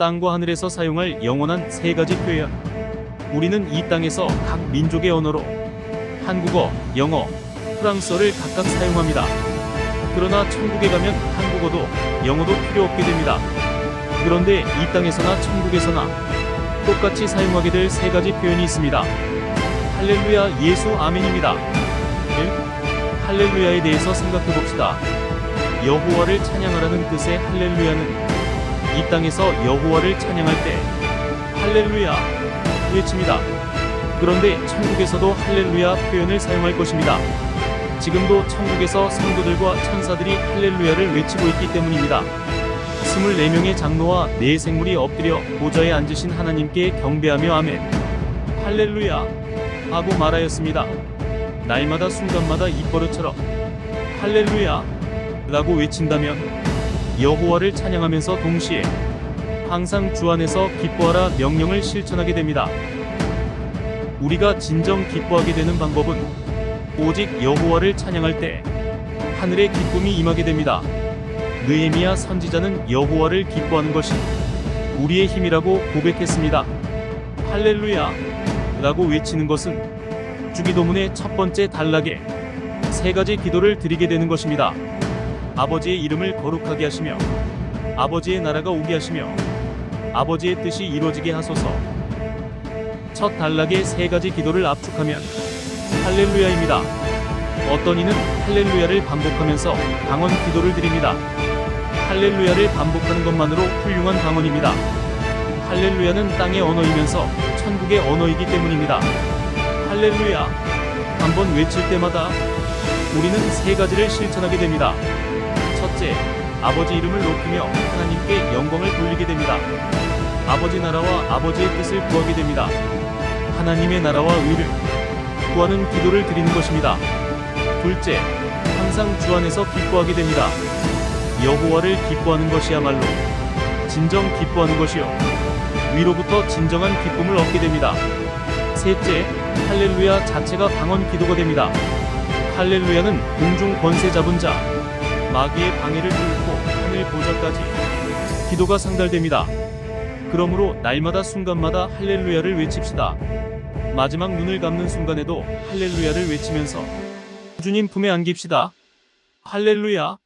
땅과 하늘에서 사용할 영원한 세 가지 표현. 우리는 이 땅에서 각 민족의 언어로 한국어, 영어, 프랑스어를 각각 사용합니다. 그러나 천국에 가면 한국어도 영어도 필요 없게 됩니다. 그런데 이 땅에서나 천국에서나 똑같이 사용하게 될 세 가지 표현이 있습니다. 할렐루야 예수 아멘입니다. 1. 할렐루야에 대해서 생각해 봅시다. 여호와를 찬양하라는 뜻의 할렐루야는 이 땅에서 여호와를 찬양할 때 할렐루야 외칩니다. 그런데 천국에서도 할렐루야 표현을 사용할 것입니다. 지금도 천국에서 성도들과 천사들이 할렐루야를 외치고 있기 때문입니다. 24명의 장로와 네 생물이 엎드려 보좌에 앉으신 하나님께 경배하며 아멘. 할렐루야 하고 말하였습니다. 날마다 순간마다 입버릇처럼 할렐루야 라고 외친다면 여호와를 찬양하면서 동시에 항상 주 안에서 기뻐하라 명령을 실천하게 됩니다. 우리가 진정 기뻐하게 되는 방법은 오직 여호와를 찬양할 때 하늘의 기쁨이 임하게 됩니다. 느헤미야 선지자는 여호와를 기뻐하는 것이 우리의 힘이라고 고백했습니다. 할렐루야 라고 외치는 것은 주기도문의 첫 번째 단락에 세 가지 기도를 드리게 되는 것입니다. 아버지의 이름을 거룩하게 하시며 아버지의 나라가 오게 하시며 아버지의 뜻이 이루어지게 하소서. 첫 단락의 세 가지 기도를 압축하면 할렐루야입니다. 어떤 이는 할렐루야를 반복하면서 방언 기도를 드립니다. 할렐루야를 반복하는 것만으로 훌륭한 방언입니다. 할렐루야는 땅의 언어이면서 천국의 언어이기 때문입니다. 할렐루야. 한번 외칠 때마다 우리는 세 가지를 실천하게 됩니다. 첫째, 아버지 이름을 높이며 하나님께 영광을 돌리게 됩니다. 아버지 나라와 아버지의 뜻을 구하게 됩니다. 하나님의 나라와 의를 구하는 기도를 드리는 것입니다. 둘째, 항상 주 안에서 기뻐하게 됩니다. 여호와를 기뻐하는 것이야말로 진정 기뻐하는 것이요 위로부터 진정한 기쁨을 얻게 됩니다. 셋째, 할렐루야 자체가 방언 기도가 됩니다. 할렐루야는 공중 권세 잡은 자, 마귀의 방해를 뚫고 하늘 보좌까지 기도가 상달됩니다. 그러므로 날마다 순간마다 할렐루야를 외칩시다. 마지막 눈을 감는 순간에도 할렐루야를 외치면서 주님 품에 안깁시다. 할렐루야.